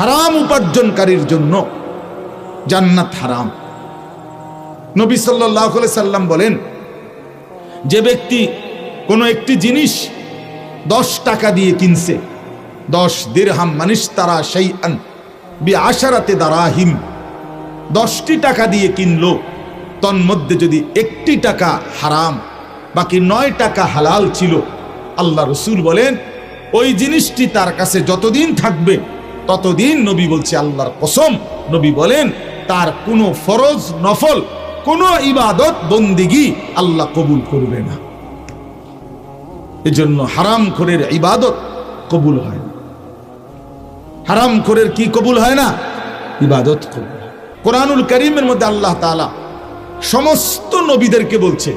হারাম উপার্জনকারীর জন্য জান্নাত হারাম। নবী সাল্লাহ সাল্লাম বলেন, যে ব্যক্তি কোনো একটি জিনিস দশ টাকা দিয়ে কিনছে, দশ দিরহাম মানিস তারা সেই আন বি আশারাতে দারাহিম, দশটি টাকা দিয়ে কিনলো, তন্মধ্যে যদি একটি টাকা হারাম, বাকি নয় টাকা হালাল ছিল, আল্লাহ রসুল বলেন, ওই জিনিসটি তার কাছে যতদিন থাকবে ততদিন নবী বলছে, আল্লাহর কসম, নবী বলেন, তার কোনো ফরজ, নফল, কোনো ইবাদত, বন্দিগি আল্লাহ কবুল করবে না। এজন্য হারাম খোরের ইবাদত কবুল হয় না। হারাম খোরের কি কবুল হয় না? ইবাদত কবুল কোরআনুল করিমের মধ্যে আল্লাহ তাআলা সমস্ত নবীদেরকে বলছে,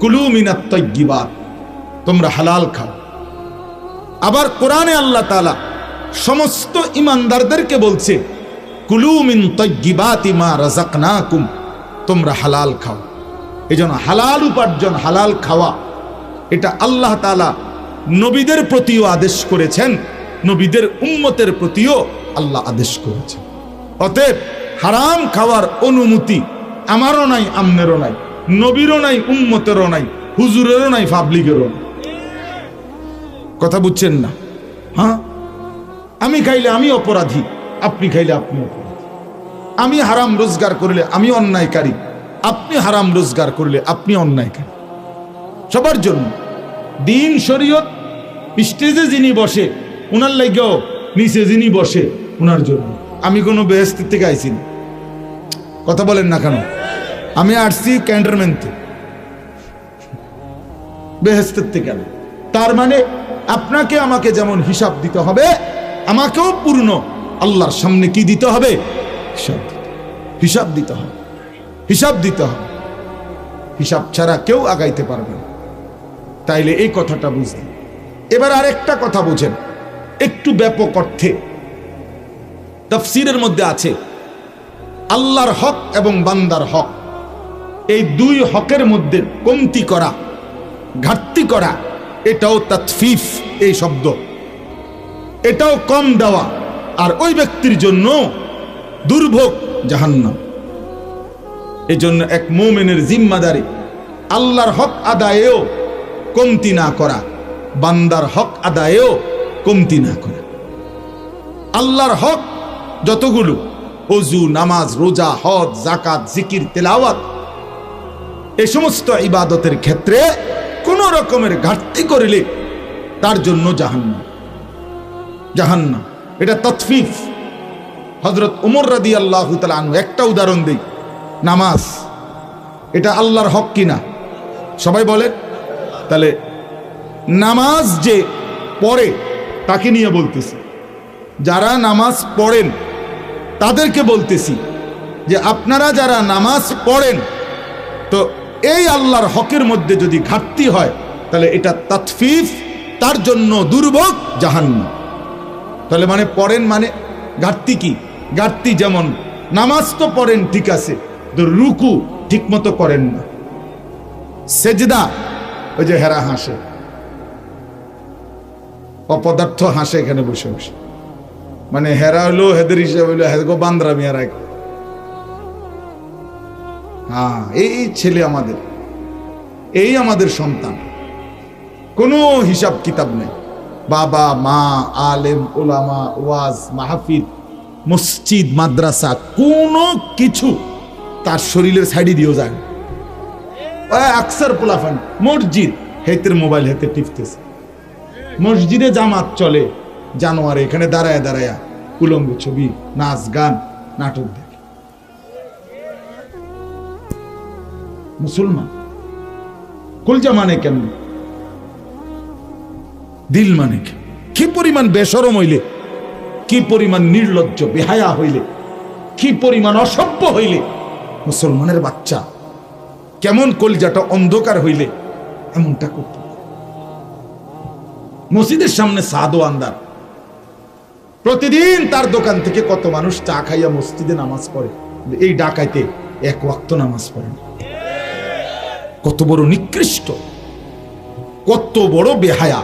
কুলু মিনাত তোমরা হালাল খাও। আবার কোরআনে আল্লাহ তাআলা সমস্ত ইমানদারদেরকে বলছে, কুলু মিন তৈগিবাতি মা রাজাকনাকুম তোমরা হালাল খাও। এই জন্য হালাল উপার্জন, হালাল খাওয়া, এটা আল্লাহ তালা নবীদের প্রতিও আদেশ করেছেন, নবীদের উম্মতের প্রতিও আল্লাহ আদেশ করেছেন। অতএব হারাম খাওয়ার অনুমতি আমারও নাই, আমনেরও নাই, নবীরও নাই, উম্মতেরও নাই, হুজুরেরও নাই, পাবলিকেরও কথা বুঝছেন না? হ্যাঁ? আমি খাইলে আমি অপরাধী, আপনি খাইলে আপনি অপরাধী। আমি হারাম রোজগার করলে আমি অন্যায়কারী, আপনি হারাম রোজগার করলে আপনি অন্যায়কারী। সবার জন্য। দিন, শরীয়ত স্টেজে যিনি বসে, উনার লাগেও নিচে যিনি বসে, উনার জন্য। আমি কোনো বেহেস্তির থেকে আইছি না। কথা বলেন না কেন? আমি আসছি ক্যান্টনমেন্টে বেহেস্তের থেকে তার মানে আপনাকে আমাকে যেমন হিসাব দিতে হবে আমাকেও পূর্ণ। আল্লাহর সামনে কি দিতে হবে? হিসাব। দিতে হবে। হিসাব দিতে হবে। হিসাব ছাড়া কেউ আগাইতে পারবে না। তাইলে এই কথাটা বুঝলেন। এবার আরেকটা কথা বুঝেন। একটু ব্যাপক অর্থে। তফসিরের মধ্যে আছে, আল্লাহর হক এবং বান্দার হক। এই দুই হকের মধ্যে কমতি করা, ঘাটতি করা, এটাও তাতফিফ, এই শব্দ। এটাও কম দেওয়া। আর ওই ব্যক্তির জন্য দুর্ভোগ জাহান্নাম। এই জন্য এক মোমেনের জিম্মাদারি আল্লাহর হক আদায়েও কমতি না করা, বান্দার হক আদায়েও কমতি না করা। আল্লাহর হক যতগুলো, অজু, নামাজ, রোজা, হজ জাকাত জিকির, তেলাওয়াত, এ সমস্ত ইবাদতের ক্ষেত্রে কোনো রকমের ঘাটতি করিলে তার জন্য জাহান্নাম। জাহান্নাম। এটা তৎফিফ। হজরত উমর রাদি আল্লাহ আনু একটা উদাহরণ দিই। নামাজ, এটা আল্লাহর হক কিনা? সবাই বলে তাহলে, নামাজ যে পড়ে, তাকে নিয়ে বলতেছি। যারা নামাজ পড়েন, তাদেরকে বলতেছি যে, আপনারা যারা নামাজ পড়েন, তো এই আল্লাহর হকের মধ্যে যদি ঘাটতি হয়, তাহলে এটা তাৎফিফ, তার জন্য দুর্ভোগ জাহান্ন তাহলে মানে পড়েন মানে ঘাটতি কি? ঘাটতি যেমন, নামাজ তো পড়েন, ঠিক আছে রুকু ঠিক মতো করেন না। সেজদা, ওই যে হেরা হাসে। অপদার্থ হাসে এখানে বসে বসে। মানে হেরা হলো হেদের হিসাবে হলো হেদগো বান্দ্রা মিয়ারা হ্যাঁ এই ছেলে আমাদের। এই আমাদের সন্তান। কোনো হিসাব কিতাব নেই। বাবা, মা, আলেম ওলামা ওয়াজ, মাহফিল, মসজিদ, মাদ্রাসা, কোনো কিছু তার শরীরের সাইডে দিয়েও যায়। আকসার পোলাফান মসজিদ, হেতের মোবাইল হেতে টিপতেছে। মসজিদে জামাত চলে, জানোয়ারে, এখানে দাঁড়ায় দাঁড়ায় উলঙ্গ ছবি, নাচ, গান, নাটক দেখে। মুসলমান কুলজা মানে কেমন? দিল মানে কি? পরিমাণ বেসরম হইলে? কি পরিমাণ নির্লজ্জ, বেহায়া হইলে? কি পরিমাণ অসভ্য হইলে? মুসলমানের বাচ্চা, কেমন কলজাটা অন্ধকার হইলে, এমনটা করত। মসজিদের সামনে সাদো আন্দার। প্রতিদিন তার দোকান থেকে কত মানুষ চা খাইয়া মসজিদে নামাজ পড়ে। এই ডাকাইতে এক ওয়াক্ত নামাজ পড়ে না। কত বড় নিকৃষ্ট, কত বড় বেহায়া।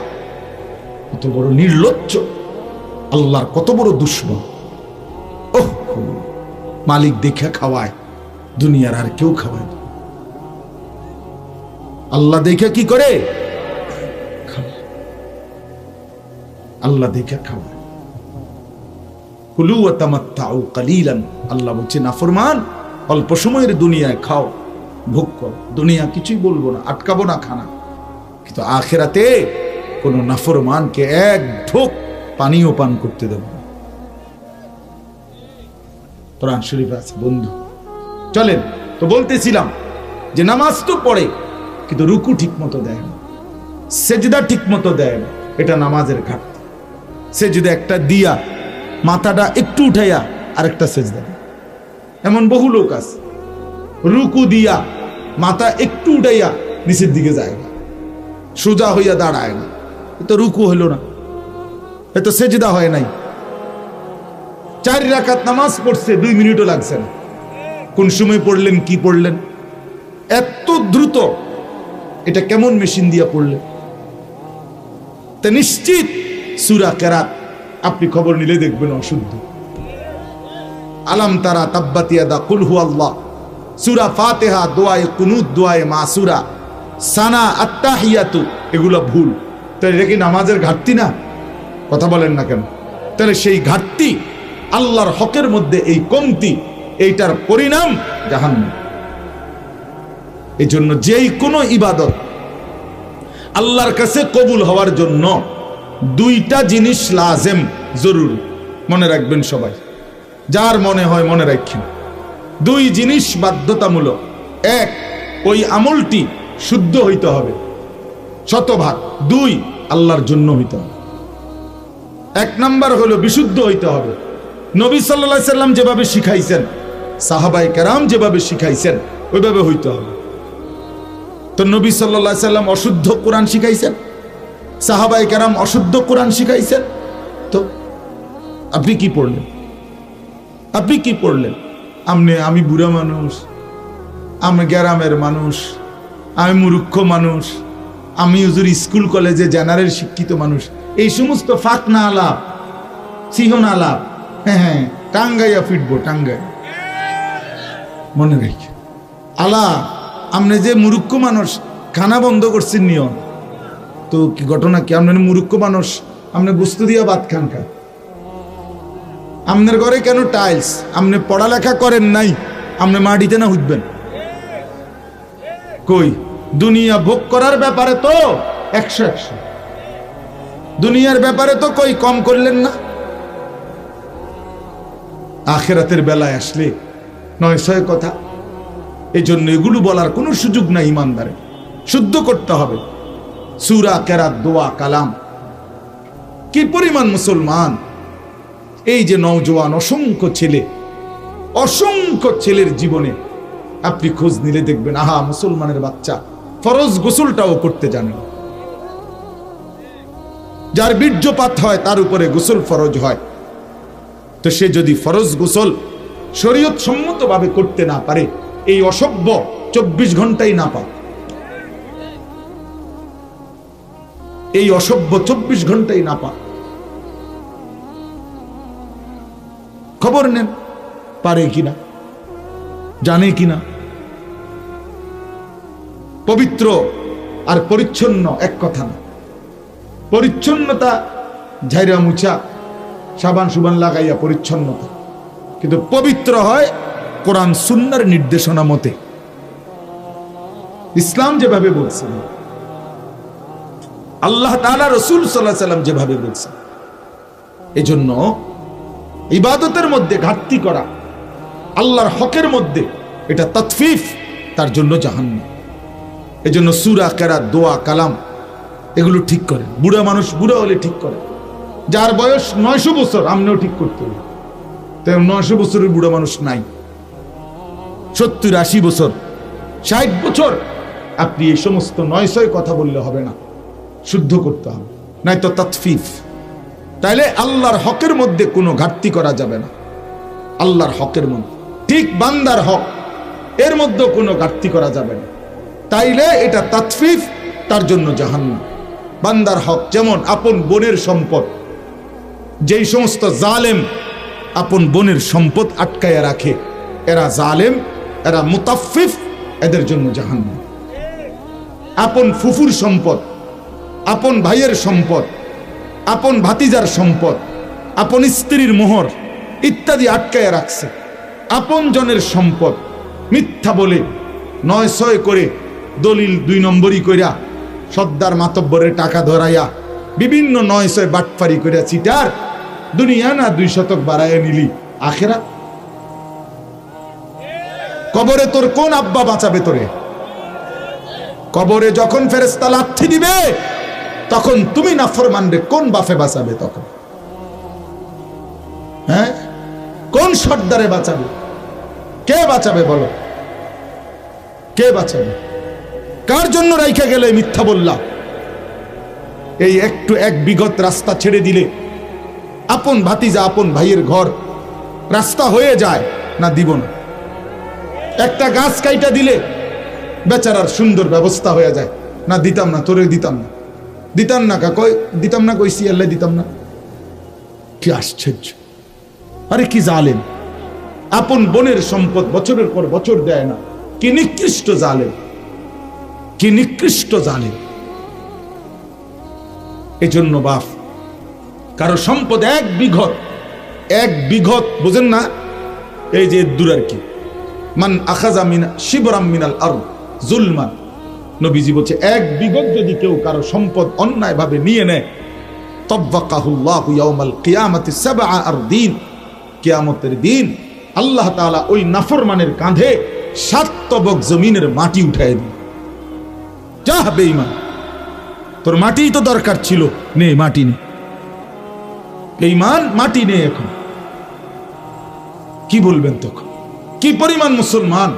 কত বড় নির্লজ্জ। আল্লাহর কত বড় দুশ্মন। মালিক দেখে খাওয়ায়, দুনিয়ার আর কেউ খাওয়ায়। আল্লাহ দেখে কি করে? আল্লাহ দেখে খাওয়ায়। আল্লাহ বলছে, নাফরমান, অল্প সময়ের দুনিয়ায় খাও, ভোগ করো। দুনিয়া কিছুই বলব না, আটকাবো না খানা। কিন্তু আখেরাতে কোন নাফরমানকে এক ঢোক পানিও পান করতে দেব। কোরআন শরীফ আছে, বন্ধু। চলেন, তো বলতেছিলাম যে নামাজ তো পড়ে, কিন্তু রুকু ঠিক মতো দেয় না। সেজদা ঠিক মতো দেয় না। এটা নামাজের ঘাটতি। সেজদা একটা দিয়া, মাথাটা একটু উঠাইয়া আরেকটা সেজদা দেয়। এমন বহু লোক আছে, রুকু দিয়া, মাথা একটু উঠাইয়া নিচের দিকে যায় না। সোজা হইয়া দাঁড়ায় না। এ রুকু হইল না। এ তো সেজদা হয় নাই। চার রাকাত নামাজ পড়ছে, দুই মিনিটও লাগছে না। কোন সময় পড়লেন, কি পড়লেন? এত দ্রুত এটা কেমন মেশিন দিয়া পড়লেন? তা নিশ্চিত সুরা কেরাত, আপনি খবর নিলে দেখবেন অশুদ্ধ। আলাম তারা তাব্বাতিয়া দা কুলহু আল্লাহ সুরা ফাতেহা, দোয়ায়ে কুনুত, দোয়ায়ে মাসুরা। সানা আত্তাহিয়াতু, এগুলো ভুল। তাহলে এটা কি নামাজের ঘাটতি না? কথা বলেন না কেন? তাহলে সেই ঘাটতি আল্লাহর হকের মধ্যে এই কমতি, এইটার পরিণাম জাহান্নাম। এই জন্য যেই কোনো ইবাদত আল্লাহর কাছে কবুল হওয়ার জন্য দুইটা জিনিস লাজেম, জরুর। মনে রাখবেন সবাই, যার মনে হয় মনে রাখেন। দুই জিনিস বাধ্যতামূলক। এক, ওই আমলটি শুদ্ধ হইতে হবে। শতভাগ দুই আল্লাহর জন্য হইতে হবে। এক নাম্বার হলো বিশুদ্ধ হইতে হবে। নবী সাল্লা সাল্লাম যেভাবে শিখাইছেন সাহাবাই কেরাম যেভাবে শিখাইছেন, ওইভাবে হইতে হবে। তো নবী সাল্লা সাল্লাম অশুদ্ধ কোরআন শিখাইছেন সাহাবাই কেরাম অশুদ্ধ কোরআন শিখাইছেন। তো আপনি কি পড়লেন? আপনি কি পড়লেন? আমনে আমি বুড়া মানুষ, আমি গ্রামের মানুষ, আমি মূর্খ মানুষ আমি হুজুর স্কুল, কলেজে জেনারেল শিক্ষিত মানুষ। এই সমস্ত ফাঁক না আলাপ, সিহন আলাপ হ্যাঁ হ্যাঁ টাঙ্গাইয়া ফিটবো টাঙ্গাই মনে রেখে। আলা আপনি যে মুরুক্ষ মানুষ খানা বন্ধ করছেন নিয়ম। তো কি ঘটনা কি? আপনার মুরুক্ষ মানুষ, আপনি বস্তু দিয়া বাদ খান খা আপনার ঘরে কেন টাইলস আপনি পড়ালেখা করেন নাই, আপনি মাটিতে না উঠবেন কই? দুনিয়া ভোগ করার ব্যাপারে তো একশো একশো। দুনিয়ার ব্যাপারে তো কই কম করলেন না? আখেরাতের বেলায় আসলে নয় ছয় কথা। এই জন্য এগুলো বলার কোনো সুযোগ নাই ইমানদারে শুদ্ধ করতে হবে। সুরা, কেরাত, দোয়া, কালাম। কি পরিমাণ মুসলমান? এই যে নওজোয়ান, অসংখ্য ছেলে, অসংখ্য ছেলের জীবনে আপনি খোঁজ নিলে দেখবেন, আহা, মুসলমানের বাচ্চা। ফরজ গোসলটাও করতে জানেন যার বীর্যপাত হয়, তার উপরে গোসল ফরজ হয়। তো সে যদি ফরজ গোসল শরীয়ত সম্মতভাবে করতে না পারে, এই অসভ্য চব্বিশ ঘন্টাই না পাক এই অসভ্য চব্বিশ ঘন্টাই না পাক খবর নেন, পারে কিনা, জানে কিনা। পবিত্র আর পরিচ্ছন্ন এক কথা না। পরিচ্ছন্নতা ঝাইরা মুছা, সাবান সুবান লাগাইয়া পরিচ্ছন্নতা। কিন্তু পবিত্র হয় কোরআন সুন্নার নির্দেশনা মতে। ইসলাম যেভাবে বলছেন আল্লাহ তাআলা রসুল সাল্লাহ সাল্লাম যেভাবে বলছেন এই জন্য ইবাদতের মধ্যে ঘাটতি করা, আল্লাহর হকের মধ্যে এটা তৎফিফ তার জন্য জাহান্ন এই জন্য সুরা কেরা দোয়া, কালাম এগুলো ঠিক করে। বুড়া মানুষ বুড়া হলে ঠিক করে। যার বয়স নয়শো বছর, আমনেও ঠিক করতে হবে। তাই নয়শো বছরের বুড়া মানুষ নাই। সত্তর আশি বছর, ষাট বছর, আপনি এই সমস্ত নয়শয় কথা বললে হবে না। শুদ্ধ করতে হবে। নাই তো তৎফিফ তাইলে আল্লাহর হকের মধ্যে কোনো ঘাটতি করা যাবে না। আল্লাহর হকের মধ্যে। ঠিক বান্দার হক, এর মধ্যে কোনো ঘাটতি করা যাবে না। তাইলে এটা তাৎফিফ তার জন্য জাহান্ন বান্দার হক, যেমন আপন বোনের সম্পদ। যেই সমস্ত জালেম আপন বোনের সম্পদ আটকায়া রাখে, এরা জালেম, এরা মুতাফিফ, এদের জন্য জাহান্নাম। আপন ফুফুর সম্পদ, আপন ভাইয়ের সম্পদ, আপন ভাতিজার সম্পদ, আপন স্ত্রীর মোহর ইত্যাদি আটকায় রাখছে। আপন জনের সম্পদ মিথ্যা বলে নয় ছয় করে দলিল দুই নম্বরই কইরা সর্দার মাতব্বরের টাকা ধরাইয়া বিভিন্ন নয় ছয় বাটফারি করিয়া চিটার, দুনিয়া না দুই শতক বাড়াইয়া নিলি, আখেরা? কবরে তোর কোন আব্বা বাঁচাবে তোরে? কবরে যখন ফেরেস্তা লাথি দিবে, তখন তুমি নাফরমান রে কোন বাফে বাঁচাবে তখন? হ্যাঁ? কোন সর্দারে বাঁচাবে? কে বাঁচাবে বলো? কে বাঁচাবে? কার জন্য রাইখা গেলে মিথ্যা বললাম এই একটু এক বিগত রাস্তা ছেড়ে দিলে আপন ভাতিজা, আপন ভাইয়ের ঘর রাস্তা হয়ে যায় না দিব না। একটা গাছ কাইটা দিলে বেচারার সুন্দর ব্যবস্থা হয়ে যায়। না দিতাম না, তোরে দিতাম না। দিতাম না কা, কই দিতাম না কইসি আল্লাহ দিতাম না। কি আশ্চর্য। আরে কি জালেম। আপন বোনের সম্পদ বছরের পর বছর দেয় না। কি নিকৃষ্ট জালেম। কি নিকৃষ্ট জালেম। এজন্য বাপ, কারও সম্পদ এক বিঘত এক বিঘত, বুঝেন না? এই যে দূর আর কি। মান আখাজা মিনা, শিবরাম মিনাল আর জুলমান। নবীজি বলছে, এক বিঘত যদি কেউ কারও সম্পদ অন্যায়ভাবে নিয়ে নেয় দিন আল্লাহ ওই নাফরমানের কাঁধে সাত তবক জমিনের মাটি উঠায় দিন যা বেঈমান তোর মাটিই তো দরকার ছিল। নে, মাটি নে। বেঈমান মাটি নে এখন। কি বলবেন তখন? কি পরিমাণ মুসলমান?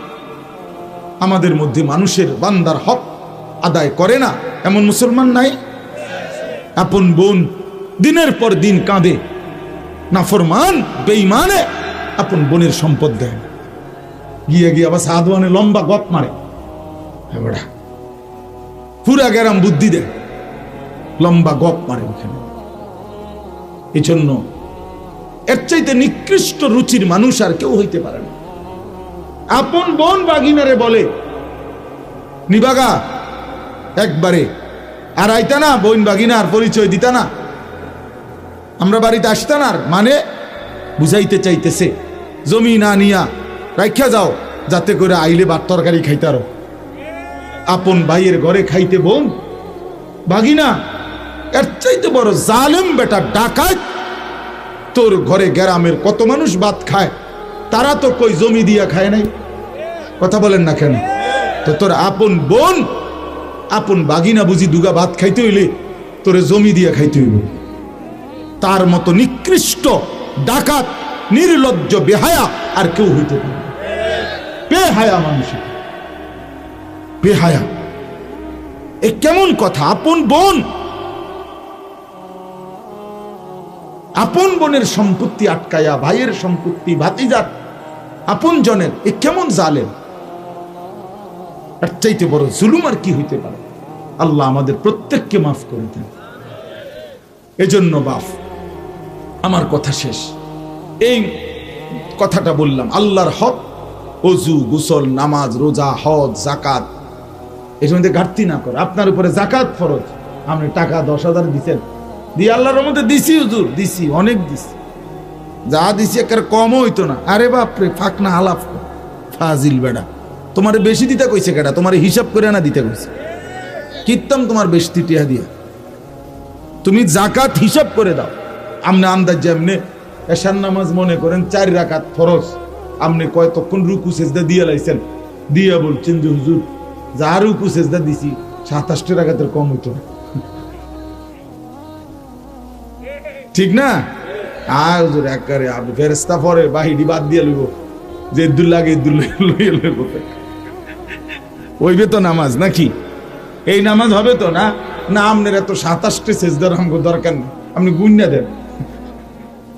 আমাদের মধ্যে মানুষের বান্দার হক আদায় করে না। এমন মুসলমান নাই? আপন বোন দিনের পর দিন কাঁদে। না নাফরমান বেইমানে আপন বোনের সম্পদ দেয় গিয়ে গিয়ে আবার সাধুয়ানে লম্বা গপ মারে। হ্যাঁ পুরা গেরাম বুদ্ধি দেয় লম্বা গপ মারে ওখানে। এই জন্য এর চাইতে নিকৃষ্ট রুচির মানুষ আর কেউ হইতে পারে না। আপন বোন বাগিনারে বলে, নিবাগা, একবারে, আর আইতা না, বোন বাগিনার পরিচয় দিতা না। আমরা বাড়িতে আসতা না মানে বুঝাইতে চাইতেছে, জমি না নিয়া রাখা যাও, যাতে করে আইলে ভাত তরকারি খাইতারো। আপন ভাইয়ের ঘরে খাইতে বোন। বাগিনা, এর চাইতে বড় জালেম বেটা ডাকাত। তোর ঘরে গ্রামের কত মানুষ ভাত খায়, তারা তো কই জমি দিয়া খায় নাই? কথা বলেন না কেন? তো তোর আপন বোন, আপন বাগিনা বুঝি দুগা ভাত খাইতে হইলে তোরে জমি দিয়া খাইতে হইব। তার মতো নিকৃষ্ট ডাকাত, নির্লজ্জ, বেহায়া আর কেউ হইতে পারে। বেহায়া মানুষ এটা। বেহায়া। এ কেমন কথা? আপন বোন। আপন বোনের সম্পত্তি আটকায়া, ভাইয়ের সম্পত্তি ভাতিজার আপন জনের, এ কেমন জালেম। এর চাইতে বড় জুলুম আর কি হইতে পারে? আল্লাহ আমাদের প্রত্যেককে মাফ করে দেন। এজন্য বাফ আমার কথা শেষ। এই কথাটা বললাম, আল্লাহর হক, অজু, গুসল, নামাজ, রোজা, হজ জাকাত এর মধ্যে ঘাটতি না করে। আপনার উপরে জাকাত ফরজ। আপনি টাকা দশ হাজার দিচ্ছেন দিয়ে আল্লাহর মধ্যে দিছি হুজুর, দিছি, অনেক দিছি। যা দিছি একের কমও হইতো না। আরে বাপরে, ফাঁক না ফাজিল বেড়া। তোমার বেশি দিতে কইছে কেডা? তোমার হিসাব করে না দিতে কইছে। কিত্তাম তোমার বেশি টিয়া দিয়া। তুমি জাকাত হিসাব করে দাও। আমনে আন্দাজ যেমনে এশার নামাজ মনে করেন চার রাকাত ফরজ। আপনি কয়তক্ষণ রুকু, সেজদা দিয়ে লাইছেন। দিয়া বলছেন যে, হুজুর যা রুকু সেজদা দিছি সাতাশটা রাকাতের কম হইতো না। ঠিক না? আর একবারে ফেরেস্তা পরে বাহিরি বাদ দিয়ে লইব, যে লাগে তো নামাজ নাকি? এই নামাজ হবে তো না? না, আপনার এত সাতাশটি সেজদার অঙ্গ দরকার নেই, আপনি গুন্যা দেন।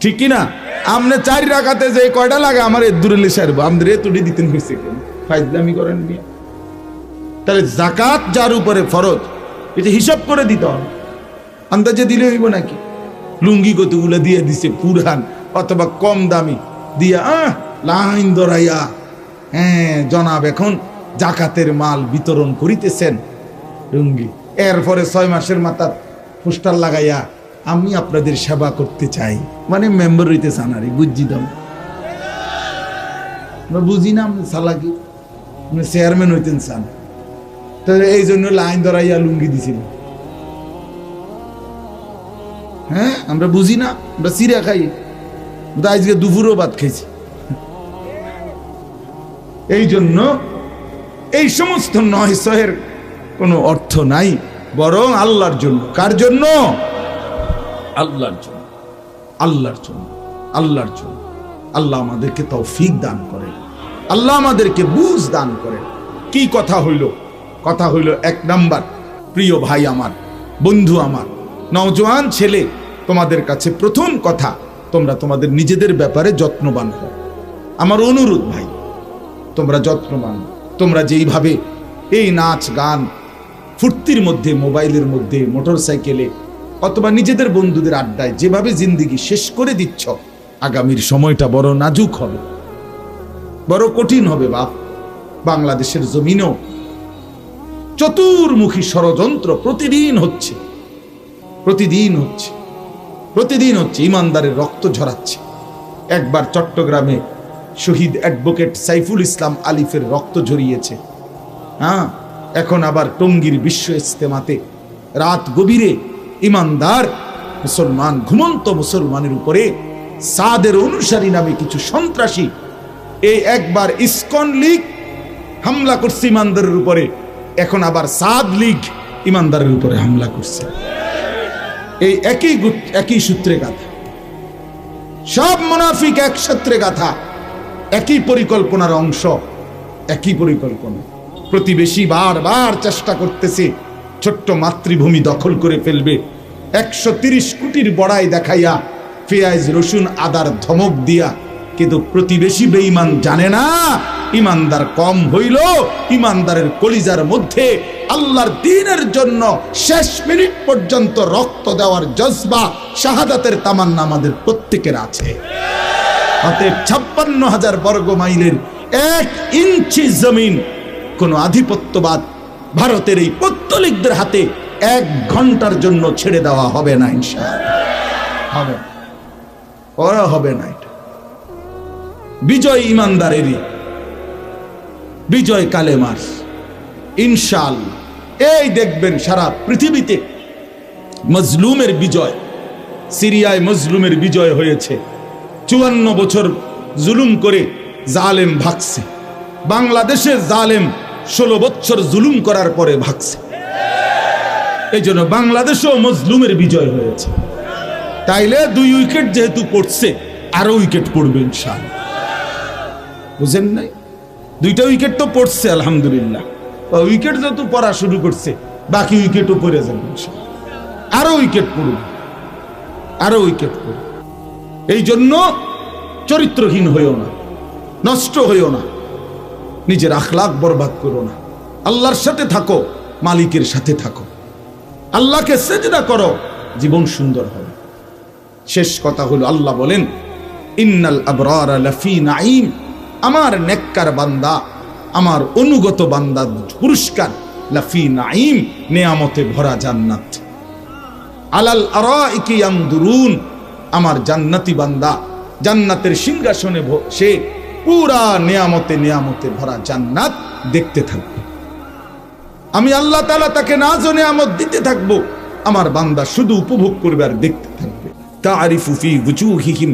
ঠিক কি না? আপনি চারি রাখাতে যে কয়টা লাগে আমার এ দূরে লেসে আসব আমাদের এ তুটি দিতেন হয়েছে ফাইজলামি করেন নিয়ে তাহলে জাকাত যার উপরে ফরজ, এটা হিসাব করে দিতে হবে। আন্দাজে দিলে হইব নাকি? লুঙ্গি কতগুলো দিয়ে দিছে পুরান অথবা কম দামি দিয়া, আহ, লাইন ধরাইয়া হ্যাঁ জনাব, এখন জাকাতের মাল বিতরণ করিতেছেন লুঙ্গি। এরপরে ছয় মাসের মাথা পোস্টার লাগাইয়া, আমি আপনাদের সেবা করতে চাই। মানে মেম্বার হইতে চান আর বুঝছি আমরা বুঝি না সালাকি। চেয়ারম্যান হইতেন চান তো এই জন্য লাইন ধরাইয়া লুঙ্গি দিছিল। হ্যাঁ আমরা বুঝি না আমরা চিরা খাই। আজকে দুপুরও ভাত খাইছি। এই জন্য এই সমস্ত নয় সহের কোনো অর্থ নাই বরং আল্লাহর জন্য। কার জন্য? আল্লাহর জন্য। আল্লাহর জন্য আল্লাহর জন্য। আল্লাহ আমাদেরকে তৌফিক দান করে আল্লাহ আমাদেরকে বুঝ দান করে কি কথা হইল? কথা হইল এক নাম্বার। প্রিয় ভাই আমার, বন্ধু আমার, নওজোয়ান ছেলে, তোমাদের কাছে প্রথম কথা, তোমরা তোমাদের নিজেদের ব্যাপারে যত্নবান হও। আমার অনুরোধ ভাই, তোমরা যত্নবান, তোমরা যেইভাবে এই নাচ, গান, ফুর্তির মধ্যে, মোবাইলের মধ্যে মোটর সাইকেলে অথবা নিজেদের বন্ধুদের আড্ডায় যেভাবে জিন্দিগি শেষ করে দিচ্ছ, আগামীর সময়টা বড় নাজুক হবে। বড় কঠিন হবে বাপ। বাংলাদেশের জমিনও চতুর্মুখী ষড়যন্ত্র প্রতিদিন হচ্ছে। প্রতিদিন হচ্ছে। প্রতিদিন হচ্ছে, ইমানদারের রক্ত ঝরাচ্ছে। একবার চট্টগ্রামে শহীদ অ্যাডভোকেট সাইফুল ইসলাম আলিফের রক্ত ঝরিয়েছে। হ্যাঁ এখন আবার টঙ্গীর বিশ্ব ইস্তেমাতে রাত গভীরে ইমানদার মুসলমান, ঘুমন্ত মুসলমানের উপরে সাদের অনুসারী নামে কিছু সন্ত্রাসী এই একবার ইসকন লীগ হামলা করছে ইমানদারের উপরে। এখন আবার সাদ লীগ ইমানদারের উপরে হামলা করছে। এই একই একই সূত্রে গাথা। সব মুনাফিক এক সূত্রে গাথা। একই পরিকল্পনার অংশ, একই পরিকল্পনা। প্রতিবেশী বারবার চেষ্টা করতেছে, ছোট্ট মাতৃভূমি দখল করে ফেলবে। একশো কোটির বড়াই দেখাইয়া পেঁয়াজ রসুন আদার ধমক দিয়া কিন্তু প্রতিবেশী বেঈমান জানে না। ইমানদার কম হইল ইমানদারের কলিজার মধ্যে আল্লাহর দিনের জন্য শেষ মিনিট পর্যন্ত রক্ত দেওয়ার জজবা, শাহাদাতের তামান্না আমাদের প্রত্যেকের আছে। অতএব ছাপ্পান্ন হাজার বর্গ মাইলের এক ইঞ্চি জমিন কোন আধিপত্যবাদ ভারতের এই পত্তলিকদের হাতে এক ঘণ্টার জন্য ছেড়ে দেওয়া হবে না, ইনশাআল্লাহ। হবে। ওরা হবে না। বিজয় ইমানদারেরই। বিজয় কালেমার ইনশাল। এই দেখবেন সারা পৃথিবীতে মজলুমের বিজয়, সিরিয়ায় মজলুমের বিজয় হয়েছে। চুয়ান্ন বছর জুলুম করে জালেম ভাগছে। বাংলাদেশে জালেম ষোলো বছর জুলুম করার পরে ভাগছে। এই জন্য বাংলাদেশেও মজলুমের বিজয় হয়েছে। তাইলে দুই উইকেট যেহেতু পড়ছে, আরও উইকেট পড়বে ইনশাল। বুঝেন নাই? দুইটা উইকেট তো পড়ছে, আলহামদুলিল্লাহ। উইকেট যেহেতু পড়া শুরু করছে, বাকি উইকেটও পড়ে যাবে আরও উইকেট পড়বে আরও উইকেট পড়বে এই জন্য চরিত্রহীন হইও না, নষ্ট হইও না, নিজের আখলাক বরবাদ করো না। আল্লাহর সাথে থাকো, মালিকের সাথে থাকো। আল্লাহকে সেজদা করো, জীবন সুন্দর হবে। শেষ কথা হলো আল্লাহ বলেন, ইন্নাল আবরার লাফি নাইম আমার নেককার বান্দা, আমার অনুগত বান্দার পুরস্কার, লাফি নাইম নেয়ামতে ভরা জান্নাত। আলাল আরাইকি ইয়ানদুরুন, আমার জান্নাতি বান্দা, জান্নাতের সিংহাসনে সে পুরা নেয়ামতে নেয়ামতে ভরা জান্নাত দেখতে থাকবে। আমি আল্লাহ তালা তাকে নাজ নিয়ামত দিতে থাকব, আমার বান্দা শুধু উপভোগ করবে আর দেখতে থাকবে। তারিফু ফি বুজুহিহিম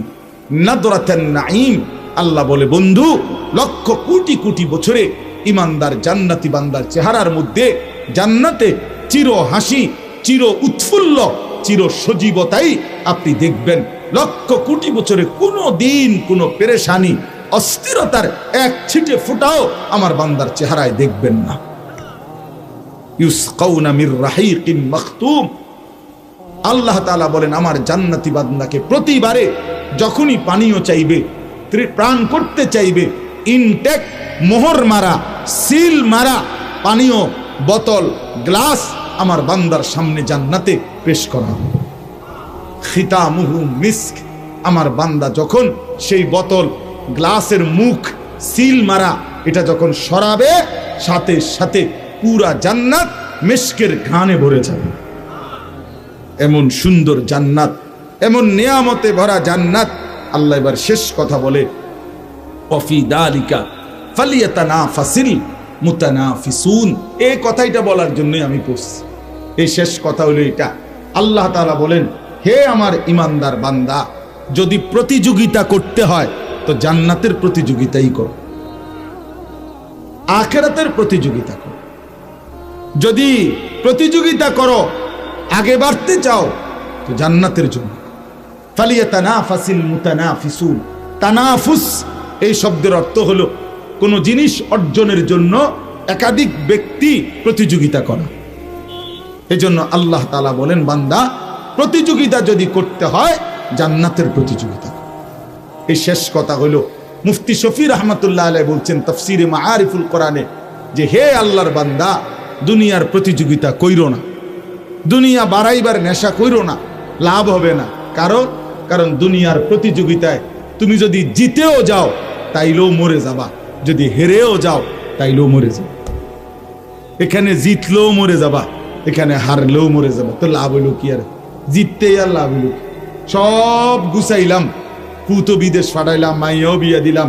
নাদরাতান নাঈম আল্লাহ বলে, বন্ধু, লক্ষ কোটি কোটি বছরে ইমানদার জান্নাতি বান্দার চেহারার মধ্যে জান্নাতে চির হাসি, চির উৎফুল্ল, চির সজীবতাই আপনি দেখবেন। লক্ষ কোটি বছরে কোনো দিন কোনো পেরেশানি, অস্থিরতার এক ছিটে ফুটাও আমার বান্দার চেহারায় দেখবেন না। আল্লাহ বলেন, আমার জান্নাতি বান্দাকে প্রতিবারে যখনই পানীয় চাইবে প্রাণ করতে চাইবে। ইনটেক, মোহর মারা, সিল মারা, পানীয়, বোতল, গ্লাস আমার বান্দার সামনে জান্নাতে পেশ করা হবে। খিতামুহু মিস্ক, আমার বান্দা যখন সেই বোতল, গ্লাসের মুখ, সিল মারা, এটা যখন সরাবে, সাথে সাথে পুরা জান্নাত মেশকের ঘানে ভরে যাবে। এমন সুন্দর জান্নাত, এমন নিয়ামতে ভরা জান্নাত আল্লাহ এবার শেষ কথা বলে অফি দালিকা ফালিয়াতানা ফাসিল মুতানাফিসুন। এই কথাইটা বলার জন্যই আমি পড়ছি। এই শেষ কথা হলো এটা। আল্লাহ তাআলা বলেন, হে আমার ইমানদার বান্দা, যদি প্রতিযোগিতা করতে হয়, তো জান্নাতের প্রতিযোগিতাই করো। আখেরাতের প্রতিযোগিতা করো। যদি প্রতিযোগিতা করো, আগে বাড়তে চাও, তো জান্নাতের জন্য ফালিয়া তানাফাসিল মুতানাফিসুন। তানাফুস, এই শব্দের অর্থ হলো কোনো জিনিস অর্জনের জন্য একাধিক ব্যক্তি প্রতিযোগিতা করা। এজন্য আল্লাহ তালা বলেন, বান্দা, প্রতিযোগিতা যদি করতে হয়, জান্নাতের প্রতিযোগিতা এই শেষ কথা হলো, মুফতি শফি রহমতুল্লাহ আলাই বলছেন তফসিরে মা আরিফুল কোরআনে যে, হে আল্লাহর বান্দা, দুনিয়ার প্রতিযোগিতা কইরো না। দুনিয়া বাড়াইবার নেশা কইরো না। লাভ হবে না। কারণ কারণ দুনিয়ার প্রতিযোগিতায় তুমি যদি জিতেও যাও, তাইলেও মরে যাবা। যদি হেরেও যাও, তাইলেও মরে যাবা। এখানে জিতলেও মরে যাবা, এখানে হারলেও মরে যাবা। তো লাভ হইল কি আর? জিততেই আর লাভ হইল সব গুছাইলাম, পুতো বিদেশ পাঠাইলাম মাইয়াও বিয়া দিলাম,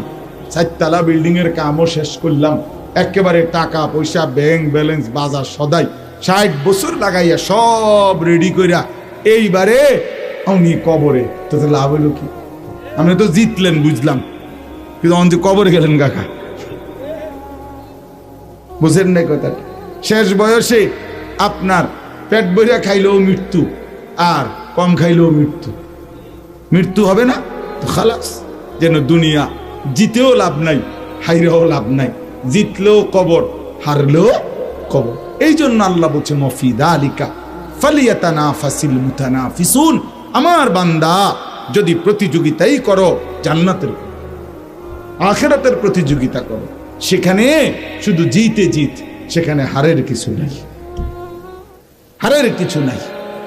চারতলা বিল্ডিং এর কামও শেষ করলাম। একেবারে টাকা, পয়সা, ব্যাংক ব্যালেন্স, বাজার সদাই ষাট বছর লাগাইয়া সব রেডি কইরা এইবারে আমি কবরে তো লাভ হইল কি? আপনি তো জিতলেন, বুঝলাম। কিন্তু অন্ত কবরে গেলেন কাকা? বুঝেন না কথাটা? শেষ বয়সে আপনার পেট ভরিয়া খাইলেও মৃত্যু, আর কম খাইলেও মৃত্যু। মৃত্যু হবে না? তো খালাস, যেন দুনিয়া জিতেও লাভ নাই, হাইরেও লাভ নাই। জিতলেও কবর, হারলেও কবর। এই জন্য আল্লাহ বলছে মফিদা আলিকা ফালিয়াতানা ফাসিল মুতানা ফিসুন আমার বান্দা, যদি প্রতিযোগিতাই করো, জান্নাতের। আখেরাতের প্রতিযোগিতা করো। সেখানে শুধু জিতে জিত, সেখানে হারের কিছু নাই। হারের কিছু নাই।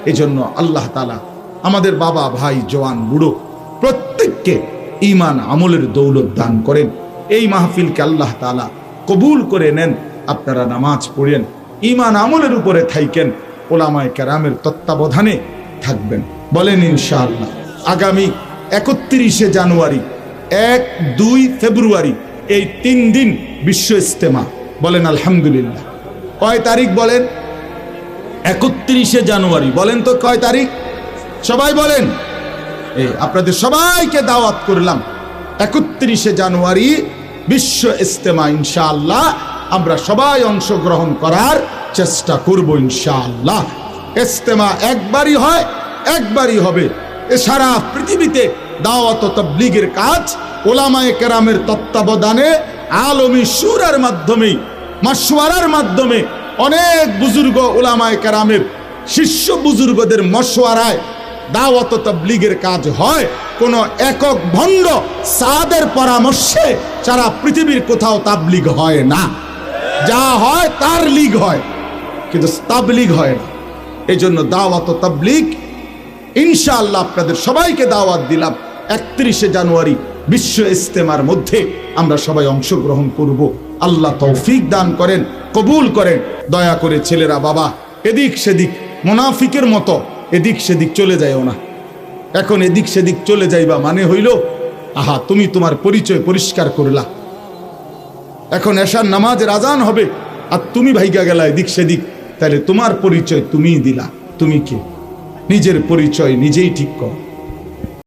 এজন্য আল্লাহ তালা আমাদের বাবা, ভাই, জওয়ান, বুড়ো প্রত্যেককে ইমান আমলের দৌলত দান করেন। এই মাহফিলকে আল্লাহ তালা কবুল করে নেন। আপনারা নামাজ পড়েন ইমান আমলের উপরে থাইকেন। ওলামায় কেরামের তত্ত্বাবধানে থাকবেন। বলেন ইনশাআল্লাহ। আগামী একত্রিশে জানুয়ারি, এক, দুই ফেব্রুয়ারি, এই তিন দিন বিশ্ব ইস্তেমা বলেন আলহামদুলিল্লাহ। কয় তারিখ বলেন? একত্রিশে জানুয়ারি। বলেন তো কয় তারিখ? সবাই বলেন। এই আপনাদের সবাইকে দাওয়াত করলাম। একত্রিশে জানুয়ারি বিশ্ব ইস্তেমা ইনশাআল্লাহ। আমরা সবাই অংশগ্রহণ করার চেষ্টা করব, ইনশাআল্লাহ। ইস্তেমা একবারই হয় একবারই হবে। এ সারা পৃথিবীতে দাওয়াত তবলিগের কাজ ওলামায়ে কেরামের তত্ত্বাবধানে আলমী সুরের মাধ্যমে মাসওয়ারার মাধ্যমে অনেক বুজুর্গ ওলামায় কেরামের শিষ্য বুজুর্গদের মশওয়ারায় দাওয়াত তবলিগের কাজ হয়। কোন একক ভণ্ড সাদের পরামর্শে সারা পৃথিবীর কোথাও তাবলিগ হয় না। যা হয় তার লিগ হয়, কিন্তু তাবলিগ হয় না। এই জন্য দাওয়াত তাবলিগ ইনশাআল্লাহ আপনাদের সবাইকে দাওয়াত দিলাম একত্রিশে জানুয়ারি বিশ্ব ইস্তেমার মধ্যে আমরা সবাই অংশগ্রহণ করব। আল্লাহ তৌফিক দান করেন, কবুল করেন। দয়া করে ছেলেরা, বাবা, এদিক সেদিক, মোনাফিকের মতো এদিক সেদিক চলে যায়ও না। এখন এদিক সেদিক চলে যাইবা মানে হইল, আহা, তুমি তোমার পরিচয় পরিষ্কার করলা। এখন এশার নামাজের আজান হবে, আর তুমি ভাইগা গেলা এদিক সেদিক, তাহলে তোমার পরিচয় তুমিই দিলা। তুমি কে? নিজের পরিচয় নিজেই ঠিক করো।